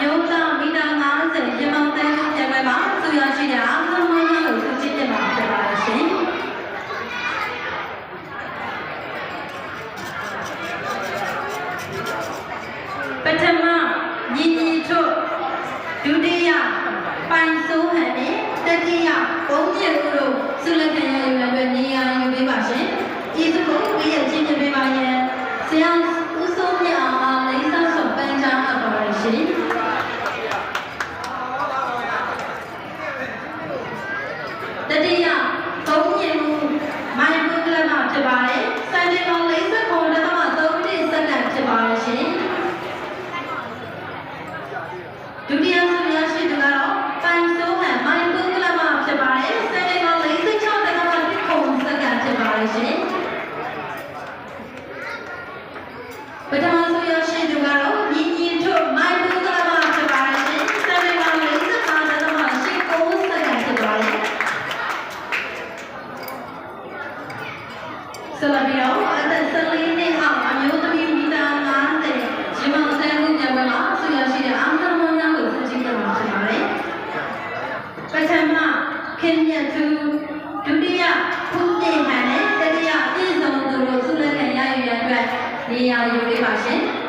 မျိုးသားမီတာ90ရေမောင်တဲကိုပြန်ပွဲမှာသူရရှိတဲ့အားလုံးမင်းကိုသူချစ်တင်မှာဖြစ်ပါရှင်ပထမညီညီထုတ်ဒုတိယပိုင်ဆိုးဟန်နဲ့တတိယဘုံမြတ်ကိုတို့ဆုလက်ခံရယူရတဲ့နေရာယူပေးပါရှင်ဤသူကိုဝေးရချင်းချင်းပေးပါရဲ့ဆရာဦးစိုးမြအောင်အားလေးစားစွာပန်းချအပ်ပါရရှင် တတိယဘုံမြတ်ကိုမိုင်ဘုကလမဖြစ်ပါတယ်စံတင်ပေါင်း49ခုတက်မှ3မိနစ်စက္ကန့်ဖြစ်ပါရရှင်ဒုတိယဆုရရှိသူကတော့ပိုင်ဆိုးဟန်မိုင်ကုကလမဖြစ်ပါတယ်စနေကောင်46တက္ကသိုလ်ခုံစက္ကန့်ဖြစ်ပါတယ်ရှင်ပထမဆုရရှိသူကတော့ညီညီထုတ်မိုင်ကုကလမဖြစ်ပါတယ်ရှင်စနေကောင်45တက္ကသိုလ်ရှိကုံစက္ကန့်ဖြစ်ပါတယ် ဆက်လက်ပြီးတော့အသက်14နှစ်အောက်အမျိုးသမီးမီတာ90ရေမောင်ဆန်းမှုညပွဲမှာဆုရရှိတဲ့အာမန်မွန်များကိုစုကြည့်ကြမှာဖြစ်ပါတယ်။ပထမခင်မြတ်သူဒုတိယဖူးပြေဟန်နဲ့တတိယပြည်စုံသူတို့ဆုလက်ခံရယူရန်အတွက်နေရာယူပေးပါရှင်။